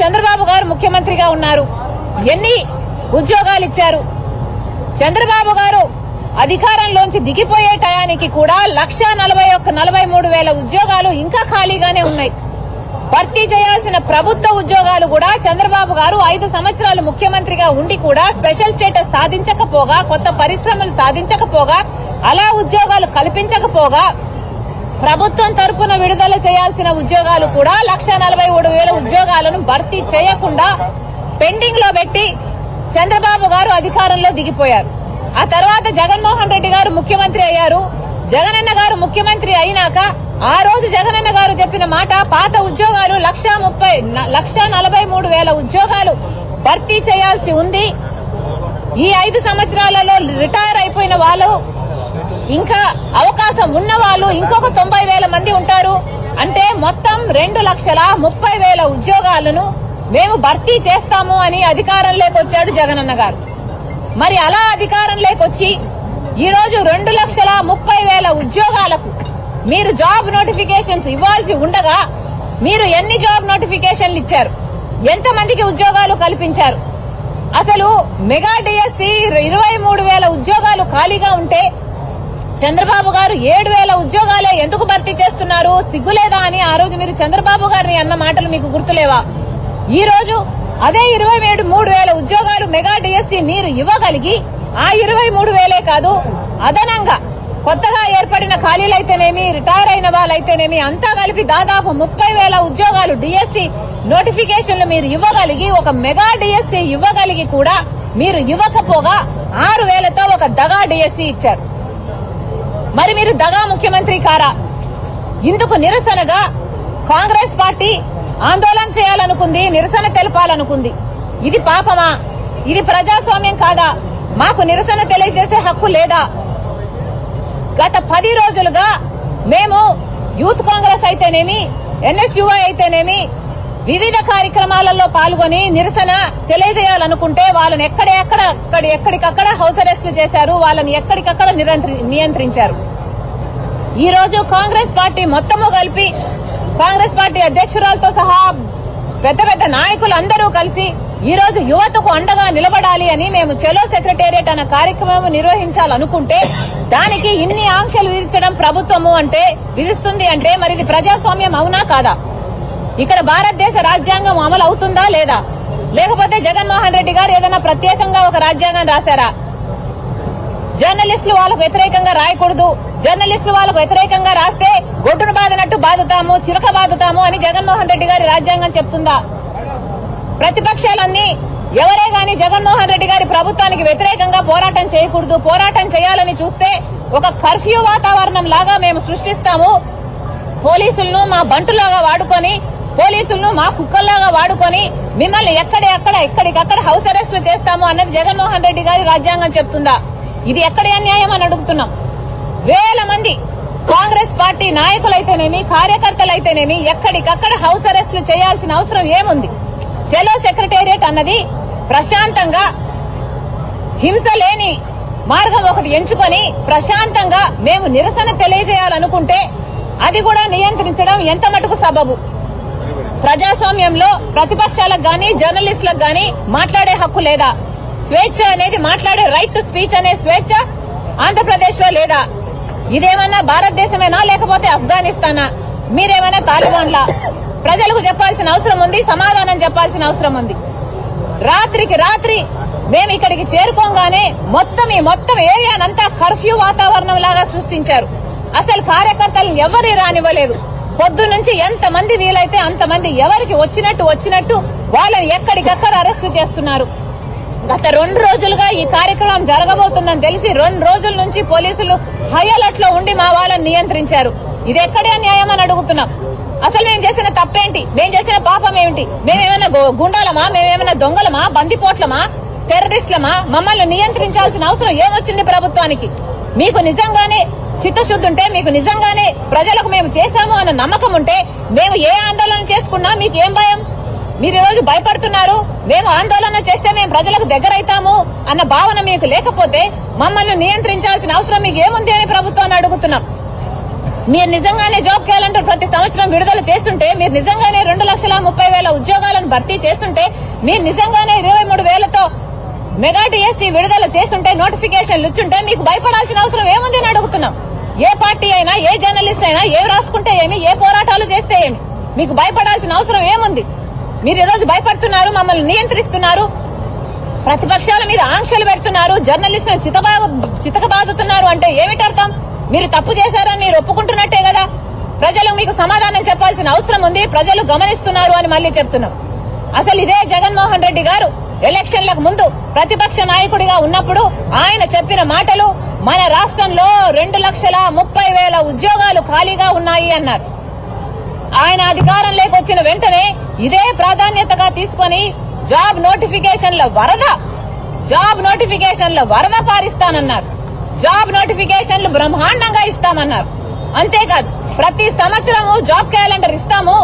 చంద్రబాబు గారు ముఖ్యమంత్రిగా ఉన్నారు. ఎన్ని ఉద్యోగాలు ఇచ్చారు? చంద్రబాబు గారు అధికారంలోంచి దిగిపోయే టయానికి కూడా లక్ష నలభై ఒక్క నలభై మూడు వేల ఉద్యోగాలు ఇంకా ఖాళీగానే ఉన్నాయి. భర్తీ చేయాల్సిన ప్రభుత్వ ఉద్యోగాలు కూడా చంద్రబాబు గారు ఐదు సంవత్సరాలు ముఖ్యమంత్రిగా ఉండి కూడా స్పెషల్ స్టేటస్ సాధించకపోగా కొత్త పరిశ్రమలు సాధించకపోగా అలా ఉద్యోగాలు కల్పించకపోగా ప్రభుత్వం తరపున విడుదల చేయాల్సిన ఉద్యోగాలు కూడా లక్ష నలభై మూడు వేల ఉద్యోగాలను భర్తీ చేయకుండా పెండింగ్లో పెట్టి చంద్రబాబు గారు అధికారంలో దిగిపోయారు. ఆ తర్వాత జగన్మోహన్ రెడ్డి గారు ముఖ్యమంత్రి అయ్యారు. జగనన్న గారు ముఖ్యమంత్రి అయినాక ఆ రోజు జగనన్న గారు చెప్పిన మాట పాత ఉద్యోగాలు లక్ష ముప్పై లక్ష నలభై మూడు వేల ఉద్యోగాలు భర్తీ చేయాల్సి ఉంది. ఈ ఐదు సంవత్సరాలలో రిటైర్ అయిపోయిన వాళ్ళు ఇంకా అవకాశం ఉన్న వాళ్ళు ఇంకొక తొంభై వేల మంది ఉంటారు. అంటే మొత్తం రెండు లక్షల ముప్పై వేల ఉద్యోగాలను మేము భర్తీ చేస్తాము అని అధికారంలోకి వచ్చాడు జగనన్న గారు. మరి అలా అధికారంలోకి వచ్చి ఈ రోజు రెండు లక్షల ముప్పై వేల ఉద్యోగాలకు మీరు జాబ్ నోటిఫికేషన్స్ ఇవ్వాల్సి ఉండగా మీరు ఎన్ని జాబ్ నోటిఫికేషన్లు ఇచ్చారు? ఎంతమందికి ఉద్యోగాలు కల్పించారు? అసలు మెగా డిఎస్సి ఇరవై మూడు వేల ఉద్యోగాలు ఖాళీగా ఉంటే చంద్రబాబు గారు ఏడు వేల ఉద్యోగాలే ఎందుకు భర్తీ చేస్తున్నారు? సిగ్గులేదా అని ఆ రోజు మీరు చంద్రబాబు గారిని అన్న మాటలు మీకు గుర్తులేవా? ఈ రోజు అదే ఇరవై ఏడు మూడు వేల ఉద్యోగాలు మెగా డిఎస్సి మీరు ఇవ్వగలిగి ఆ ఇరవై మూడు వేలే కాదు అదనంగా కొత్తగా ఏర్పడిన ఖాళీలైతేనేమి రిటైర్ అయిన వాళ్ళైతేనేమి అంతా కలిపి దాదాపు ముప్పై వేల ఉద్యోగాలు డిఎస్సి నోటిఫికేషన్లు మీరు ఇవ్వగలిగి ఒక మెగా డిఎస్సి ఇవ్వగలిగి కూడా మీరు ఇవ్వకపోగా ఆరు వేలతో ఒక దగా డిఎస్సి ఇచ్చారు. మరి మీరు దగా ముఖ్యమంత్రి కారా? ఇందుకు నిరసనగా కాంగ్రెస్ పార్టీ ఆందోళన చేయాలనుకుంది నిరసన తెలపాలనుకుంది. ఇది పాపమా? ఇది ప్రజాస్వామ్యం కాదా? మాకు నిరసన తెలియజేసే హక్కు లేదా? గత పది రోజులుగా మేము యూత్ కాంగ్రెస్ అయితేనేమి ఎన్ఎస్యుఐ అయితేనేమి వివిధ కార్యక్రమాలలో పాల్గొని నిరసన తెలియజేయాలనుకుంటే వాళ్ళని ఎక్కడెక్కడ ఎక్కడికక్కడ హౌస్ అరెస్టులు చేశారు. వాళ్ళని ఎక్కడికక్కడ నిరంత్రి- నియంత్రించారు. ఈ రోజు కాంగ్రెస్ పార్టీ మొత్తము కలిపి కాంగ్రెస్ పార్టీ అధ్యక్షురాలతో సహా పెద్ద పెద్ద నాయకులు అందరూ కలిసి ఈ రోజు యువతకు అండగా నిలబడాలి అని మేము చెలో సెక్రటేరియట్ అన్న కార్యక్రమం నిర్వహించాలనుకుంటే దానికి ఇన్ని ఆంక్షలు విధించడం ప్రభుత్వము అంటే విధిస్తుంది అంటే మరి ఇది ప్రజాస్వామ్యం అవునా కాదా? ఇక్కడ భారతదేశ రాజ్యాంగం అమలు అవుతుందా లేదా? లేకపోతే జగన్మోహన్ రెడ్డి గారు ఏదైనా ప్రత్యేకంగా ఒక రాజ్యాంగం రాశారా? జర్నలిస్టులు వాళ్ళకు వ్యతిరేకంగా రాయకూడదు. జర్నలిస్టులు వాళ్ళకు వ్యతిరేకంగా రాస్తే గొడ్డును బాధనట్టు బాధుతాము చిలక బాధుతాము అని జగన్మోహన్ రెడ్డి గారి రాజ్యాంగం చెప్తుందా? ప్రతిపక్షాలన్నీ ఎవరే గాని జగన్మోహన్ రెడ్డి గారి ప్రభుత్వానికి వ్యతిరేకంగా పోరాటం చేయకూడదు. పోరాటం చేయాలని చూస్తే ఒక కర్ఫ్యూ వాతావరణం లాగా మేము సృష్టిస్తాము. పోలీసులను మా బంటులాగా వాడుకొని పోలీసులను మా కుక్కల్లాగా వాడుకొని మిమ్మల్ని ఎక్కడ అక్కడ ఎక్కడికక్కడ హౌస్ అరెస్టులు చేస్తాము అన్నది జగన్మోహన్ రెడ్డి గారి రాజ్యాంగం చెప్తుందా? ఇది ఎక్కడి అన్యాయం అని అడుగుతున్నాం. వేల మంది కాంగ్రెస్ పార్టీ నాయకులైతేనేమి కార్యకర్తలైతేనేమి ఎక్కడికక్కడ హౌస్ అరెస్టులు చేయాల్సిన అవసరం ఏముంది? చెలో సెక్రటేరియట్ అన్నది ప్రశాంతంగా హింస లేని మార్గం ఒకటి ఎంచుకొని ప్రశాంతంగా మేము నిరసన తెలియజేయాలనుకుంటే అది కూడా నియంత్రించడం ఎంత మటుకు సబబు? ప్రజాస్వామ్యంలో ప్రతిపక్షాలకు గాని జర్నలిస్టులకు గాని మాట్లాడే హక్కు లేదా? స్వేచ్ఛ అనేది మాట్లాడే రైట్ టు స్పీచ్ అనే స్వేచ్ఛ ఆంధ్రప్రదేశ్లో లేదా? ఇదేమన్నా భారతదేశమేనా లేకపోతే ఆఫ్ఘనిస్తానా? మీరేమైనా తాలిబాన్లా? ప్రజలకు చెప్పాల్సిన అవసరం ఉంది సమాధానం చెప్పాల్సిన అవసరం ఉంది. రాత్రికి రాత్రి మేము ఇక్కడికి చేరుకోగానే మొత్తం ఈ మొత్తం ఏరియానంతా కర్ఫ్యూ వాతావరణం లాగా సృష్టించారు. అసలు కార్యకర్తలను ఎవరి రానివ్వలేదు. పొద్దు నుంచి ఎంత మంది వీలైతే అంతమంది ఎవరికి వచ్చినట్టు వచ్చినట్టు వాళ్ళని ఎక్కడికక్కడ అరెస్టు చేస్తున్నారు. గత రెండు రోజులుగా ఈ కార్యక్రమం జరగబోతుందని తెలిసి రెండు రోజుల నుంచి పోలీసులు హై అలర్ట్లో ఉండి మా వాళ్ళని నియంత్రించారు. ఇది ఎక్కడే న్యాయం అని అడుగుతున్నాం. అసలు మేము చేసిన తప్పేంటి? మేము చేసిన పాపం ఏమిటి? మేమేమైనా గుండాలమా? మేమేమైనా దొంగలమా? బందిపోట్లమా? టెర్రరిస్టులమా? మమ్మల్ని నియంత్రించాల్సిన అవసరం ఏమొచ్చింది ప్రభుత్వానికి? మీకు నిజంగానే చిత్తశుద్ధి ఉంటే మీకు నిజంగానే ప్రజలకు మేము చేశాము అన్న నమ్మకం ఉంటే మేము ఏ ఆందోళన చేసుకున్నా మీకు ఏం భయం? మీరు ఈరోజు రోజు భయపడుతున్నారు. మేము ఆందోళన చేస్తే మేము ప్రజలకు దగ్గరైతాము అన్న భావన మీకు లేకపోతే మమ్మల్ని నియంత్రించాల్సిన అవసరం మీకు ఏముంది అని ప్రభుత్వాన్ని అడుగుతున్నాం. మీరు నిజంగానే జాబ్ క్యాలెండర్ ప్రతి సంవత్సరం విడుదల చేస్తుంటే మీరు నిజంగానే రెండు లక్షల ముప్పై వేల ఉద్యోగాలను భర్తీ చేస్తుంటే మీరు నిజంగానే ఇరవై మూడు వేలతో మెగా టీఎస్సీ విడుదల చేస్తుంటే నోటిఫికేషన్లు ఇచ్చుంటే మీకు భయపడాల్సిన అవసరం ఏముంది అని అడుగుతున్నాం. ఏ పార్టీ అయినా ఏ జర్నలిస్ట్ అయినా ఏ రాసుకుంటే ఏమి ఏ పోరాటాలు చేస్తే ఏమి? మీకు భయపడాల్సిన అవసరం ఏముంది? మీరు ఈరోజు భయపడుతున్నారు మమ్మల్ని నియంత్రిస్తున్నారు. ప్రతిపక్షాల మీద ఆంక్షలు పెడుతున్నారు జర్నలిస్టులను చితబా చితకబాదుతున్నారు అంటే ఏమిటర్థం మీరు తప్పు చేశారని మీరు ఒప్పుకుంటున్నట్టే కదా? ప్రజలు మీకు సమాధానం చెప్పాల్సిన అవసరం ఉంది ప్రజలు గమనిస్తున్నారు అని మళ్ళీ చెప్తున్నాం. అసలు ఇదే జగన్మోహన్ రెడ్డి గారు ఎలక్షన్లకు ముందు ప్రతిపక్ష నాయకుడిగా ఉన్నప్పుడు ఆయన చెప్పిన మాటలు మన రాష్ట్రంలో రెండు లక్షల ముప్పై వేల ఉద్యోగాలు ఖాళీగా ఉన్నాయి అన్నారు. ఆయన అధికారం వచ్చిన వెంటనే ఇదే ప్రాధాన్యతగా తీసుకొని జాబ్ నోటిఫికేషన్ల వరద జాబ్ నోటిఫికేషన్ల వరద పారిస్తానన్నారు. జాబ్ నోటిఫికేషన్లు బ్రహ్మాండంగా ఇస్తామన్నారు. అంతేకాదు ప్రతి సంవత్సరము జాబ్ క్యాలెండర్ ఇస్తాము.